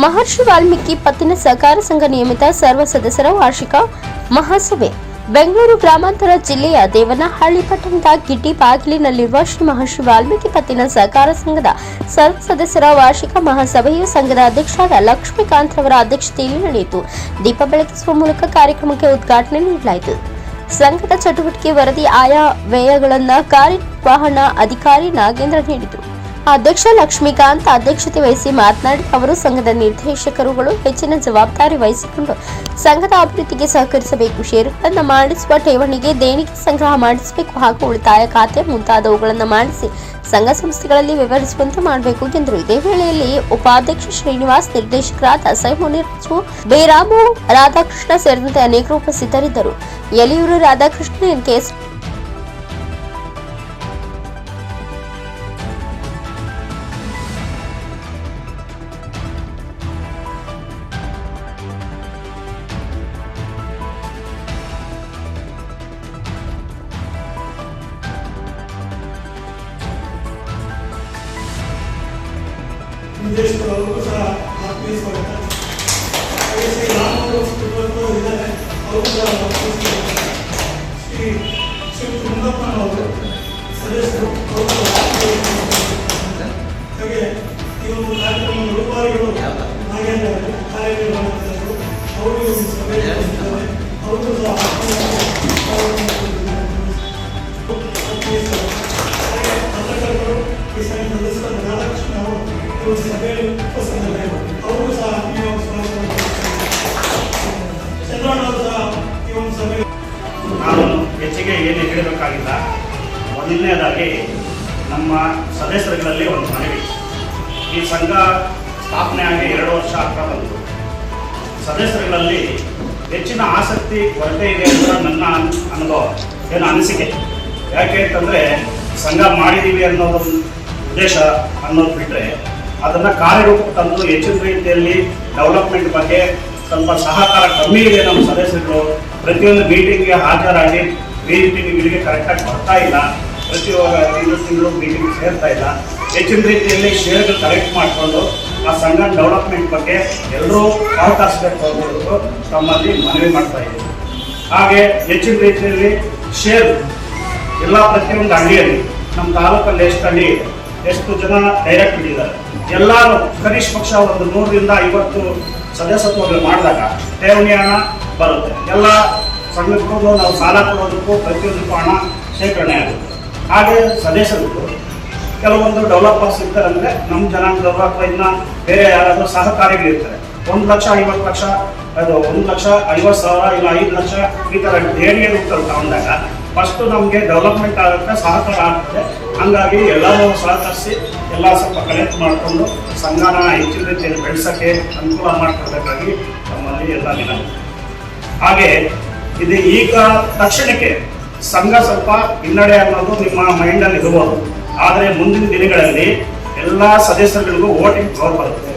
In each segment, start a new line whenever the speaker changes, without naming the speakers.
ಮಹರ್ಷಿ ವಾಲ್ಮೀಕಿ ಪತ್ತಿನ ಸಹಕಾರ ಸಂಘ ನಿಯಮಿತ ಸರ್ವ ಸದಸ್ಯರ ವಾರ್ಷಿಕ ಮಹಾಸಭೆ. ಬೆಂಗಳೂರು ಗ್ರಾಮಾಂತರ ಜಿಲ್ಲೆಯ ದೇವನಹಳ್ಳಿ ಪಟ್ಟಣದ ಗಿಡ್ಡಿ ಬಾಗಿಲಿನಲ್ಲಿರುವ ಶ್ರೀ ಮಹರ್ಷಿ ವಾಲ್ಮೀಕಿ ಪತ್ತಿನ ಸಹಕಾರ ಸಂಘದ ಸರ್ವ ಸದಸ್ಯರ ವಾರ್ಷಿಕ ಮಹಾಸಭೆಯು ಸಂಘದ ಅಧ್ಯಕ್ಷರಾದ ಲಕ್ಷ್ಮೀಕಾಂತ್ ರವರ ಅಧ್ಯಕ್ಷತೆಯಲ್ಲಿ ನಡೆಯಿತು. ದೀಪ ಬೆಳಗಿಸುವ ಮೂಲಕ ಕಾರ್ಯಕ್ರಮಕ್ಕೆ ಉದ್ಘಾಟನೆ ನೀಡಲಾಯಿತು. ಸಂಘದ ಚಟುವಟಿಕೆ ವರದಿ ಆಯಾ ವ್ಯಯಗಳನ್ನು ಕಾರ್ಯನಿರ್ವಹಣಾ ಅಧಿಕಾರಿ ನಾಗೇಂದ್ರ ನೀಡಿದರು. ಅಧ್ಯಕ್ಷ ಲಕ್ಷ್ಮೀಕಾಂತ್ ಅಧ್ಯಕ್ಷತೆ ವಹಿಸಿ ಮಾತನಾಡಿ, ಅವರು ಸಂಘದ ನಿರ್ದೇಶಕರುಗಳು ಹೆಚ್ಚಿನ ಜವಾಬ್ದಾರಿ ವಹಿಸಿಕೊಂಡು ಸಂಘದ ಅಭಿವೃದ್ಧಿಗೆ ಸಹಕರಿಸಬೇಕು. ಷೇರುಗಳನ್ನು ಮಾಡಿಸುವ ಠೇವಣಿಗೆ ದೇಣಿಗೆ ಸಂಗ್ರಹ ಮಾಡಿಸಬೇಕು ಹಾಗೂ ಉಳಿತಾಯ ಖಾತೆ ಮುಂತಾದವುಗಳನ್ನು ಮಾಡಿಸಿ ಸಂಘ ಸಂಸ್ಥೆಗಳಲ್ಲಿ ವಿವರಿಸುವಂತೆ ಮಾಡಬೇಕು ಎಂದರು. ಇದೇ ವೇಳೆಯಲ್ಲಿ ಉಪಾಧ್ಯಕ್ಷ ಶ್ರೀನಿವಾಸ್, ನಿರ್ದೇಶಕರಾದ ಸೈಮುನಿರಾಜು ಬೇರಾಮು ರಾಧಾಕೃಷ್ಣ ಸೇರಿದಂತೆ ಅನೇಕರು ಉಪಸ್ಥಿತರಿದ್ದರು. ಯಲಿಯೂರು ರಾಧಾಕೃಷ್ಣ ಎನ್ಕೆಎಸ್
ನಿರ್ದೇಶಕರು ಸಹ ಆತ್ಮೀಯ ಸ್ವಾಗತ ಹಾಗೆ ಶ್ರೀ ರಾಮನವರು ಇದ್ದಾರೆ ಅವರು ಸಹ. ಶ್ರೀ ಕುಂದಪ್ಪನವರು ಸದಸ್ಯರು ಅವರು. ಹಾಗೆ ಈ ಒಂದು ಕಾರ್ಯಕ್ರಮದ ರೂಪಾರಿಗಳು
ನಾನು ಹೆಚ್ಚಿಗೆ ಏನು ಹೇಳಬೇಕಾಗಿಲ್ಲ. ಮೊದಲನೇದಾಗಿ ನಮ್ಮ ಸದಸ್ಯರುಗಳಲ್ಲಿ ಒಂದು ಮನವಿ. ಈ ಸಂಘ ಸ್ಥಾಪನೆ ಆಗಿ ಎರಡು ವರ್ಷ ಆಗ್ತಾ ಬಂತು ಸದಸ್ಯರುಗಳಲ್ಲಿ ಹೆಚ್ಚಿನ ಆಸಕ್ತಿ, ಕೊರತೆ ಇದೆ ಅಂತ ನನ್ನ ಅನುಭವ, ಏನು ಅನಿಸಿಕೆ. ಯಾಕೆ ಅಂತಂದರೆ, ಸಂಘ ಮಾಡಿದ್ದೀವಿ ಅನ್ನೋದೊಂದು ಉದ್ದೇಶ ಅನ್ನೋದು ಬಿಟ್ಟರೆ ಅದನ್ನು ಕಾರ್ಯರೂಪ ತಂದು ಹೆಚ್ಚಿನ ರೀತಿಯಲ್ಲಿ ಡೆವಲಪ್ಮೆಂಟ್ ಬಗ್ಗೆ ಸ್ವಲ್ಪ ಸಹಕಾರ ಕಮ್ಮಿ ಇದೆ ನಮ್ಮ ಸದಸ್ಯರು. ಪ್ರತಿಯೊಂದು ಮೀಟಿಂಗ್ಗೆ ಹಾಜರಾಗಿ ಮೀಟಿಂಗ್ಗಳಿಗೆ ಕರೆಕ್ಟಾಗಿ ಬರ್ತಾ ಇಲ್ಲ. ಪ್ರತಿ ತಿಂಗಳು ತಿಂಗಳು ಮೀಟಿಂಗ್ ಸೇರ್ತಾ ಇಲ್ಲ. ಹೆಚ್ಚಿನ ರೀತಿಯಲ್ಲಿ ಶೇರ್ಗಳು ಕಲೆಕ್ಟ್ ಮಾಡಿಕೊಂಡು ಆ ಸಂಘ ಡೆವಲಪ್ಮೆಂಟ್ ಬಗ್ಗೆ ಎಲ್ಲರೂ ಸಹಕರಿಸಬೇಕು ಅನ್ನೋದು ತಮ್ಮಲ್ಲಿ ಮನವಿ ಮಾಡ್ತಾ ಇದ್ದೀವಿ ಹಾಗೆ ಹೆಚ್ಚಿನ ರೀತಿಯಲ್ಲಿ ಶೇರ್ ಎಲ್ಲ ಪ್ರತಿಯೊಂದು ಹಳ್ಳಿಯಲ್ಲಿ, ನಮ್ಮ ತಾಲೂಕಲ್ಲಿ ಎಷ್ಟು ಹಳ್ಳಿ ಇದೆ? ಎಷ್ಟು ಜನ ಡೈರೆಕ್ಟ್ ಬಿಟ್ಟಿದ್ದಾರೆ ಎಲ್ಲರೂ ಕನಿಷ್ಠ ಪಕ್ಷ ಒಂದು ನೂರರಿಂದ ಐವತ್ತು ಸದಸ್ಯತ್ವಗಳು ಮಾಡಿದಾಗ ಠೇವಣಿ ಹಣ ಬರುತ್ತೆ. ಎಲ್ಲ ಸಂಘಕ್ಕೂ ನಾವು ಸಾಲ ಕೊಡೋದಕ್ಕೂ ಪ್ರತಿಯೊಂದಕ್ಕೂ ಹಣ ಶೇಖರಣೆ ಆಗುತ್ತೆ. ಹಾಗೆ ಸದಸ್ಯರು ಕೆಲವೊಂದು ಡೆವಲಪರ್ಸ್ ಇರ್ತಾರೆ ಅಂದರೆ ನಮ್ಮ ಜನಾಂಗದವರು ಅಥವಾ ಇನ್ನು ಬೇರೆ ಯಾರಾದರೂ ಸಹಕಾರಿಗಳಿರ್ತಾರೆ. ಒಂದು ಲಕ್ಷ, ಐವತ್ತು ಲಕ್ಷ, ಅದು ಒಂದು ಲಕ್ಷ, ಐವತ್ತು ಸಾವಿರ, ಇಲ್ಲ ಐದು ಲಕ್ಷ ಈ ಥರ ದೇಣಿಗೆ ರೂಪದಲ್ಲಿ ತಗೊಂಡಾಗ ಫಸ್ಟು ನಮಗೆ ಡೆವಲಪ್ಮೆಂಟ್ ಆಗುತ್ತೆ ಸಹಕಾರ ಆಗ್ತದೆ. ಹಂಗಾಗಿ ಎಲ್ಲರೂ ಸಹಕರಿಸಿ, ಎಲ್ಲ ಸ್ವಲ್ಪ ಕಲೆಕ್ಟ್ ಮಾಡಿಕೊಂಡು ಸಂಘನ ಹೆಚ್ಚಿನ ರೀತಿಯಲ್ಲಿ ಬೆಳೆಸೋಕ್ಕೆ ಅನುಕೂಲ ಮಾಡಿಕೊಡ್ಬೇಕಾಗಿ ನಮ್ಮಲ್ಲಿ ಎಲ್ಲ ದಿನ. ಹಾಗೆ ಇದು ಈಗ ತಕ್ಷಣಕ್ಕೆ ಸಂಘ ಸ್ವಲ್ಪ ಹಿನ್ನಡೆ ಅನ್ನೋದು ನಿಮ್ಮ ಮೈಂಡಲ್ಲಿ ಇರಬಹುದು ಆದರೆ ಮುಂದಿನ ದಿನಗಳಲ್ಲಿ ಎಲ್ಲ ಸದಸ್ಯರುಗಳಿಗೂ ವೋಟಿಂಗ್ ಪವರ್ ಬರುತ್ತೆ.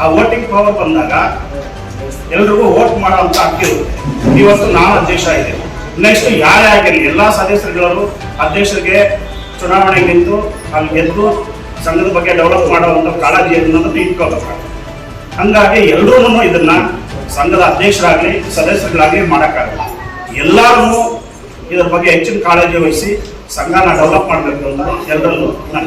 ಆ ವೋಟಿಂಗ್ ಪವರ್ ಬಂದಾಗ ಎಲ್ರಿಗೂ ವೋಟ್ ಮಾಡೋಂಥ ಹಕ್ಕಿರುತ್ತೆ ಇವತ್ತು ನಾನು ಅಧ್ಯಕ್ಷ ಇದೆ ನೆಕ್ಸ್ಟ್ ಯಾರೇ ಆಗಿರಲಿ, ಎಲ್ಲ ಸದಸ್ಯರುಗಳು ಅಧ್ಯಕ್ಷರಿಗೆ ಚುನಾವಣೆ ನಿಂತು ಅಲ್ಲಿ ಗೆದ್ದು ಸಂಘದ ಬಗ್ಗೆ ಡೆವಲಪ್ ಮಾಡುವಂಥ ಕಾಳಜಿ ಅನ್ನೋದು ಇಟ್ಕೋಬೇಕು ಹಂಗಾಗಿ ಎಲ್ಲರೂ ಇದನ್ನ ಸಂಘದ ಅಧ್ಯಕ್ಷರಾಗಲಿ, ಸದಸ್ಯರುಗಳಾಗಲಿ ಮಾಡೋಕ್ಕಾಗಲ್ಲ. ಎಲ್ಲರೂ ಇದ್ರ ಬಗ್ಗೆ ಹೆಚ್ಚಿನ ಕಾಳಜಿ ವಹಿಸಿ ಸಂಘನ ಡೆವಲಪ್ ಮಾಡಬೇಕು ಅಂತ ಎಲ್ಲರಲ್ಲೂ ನಾನು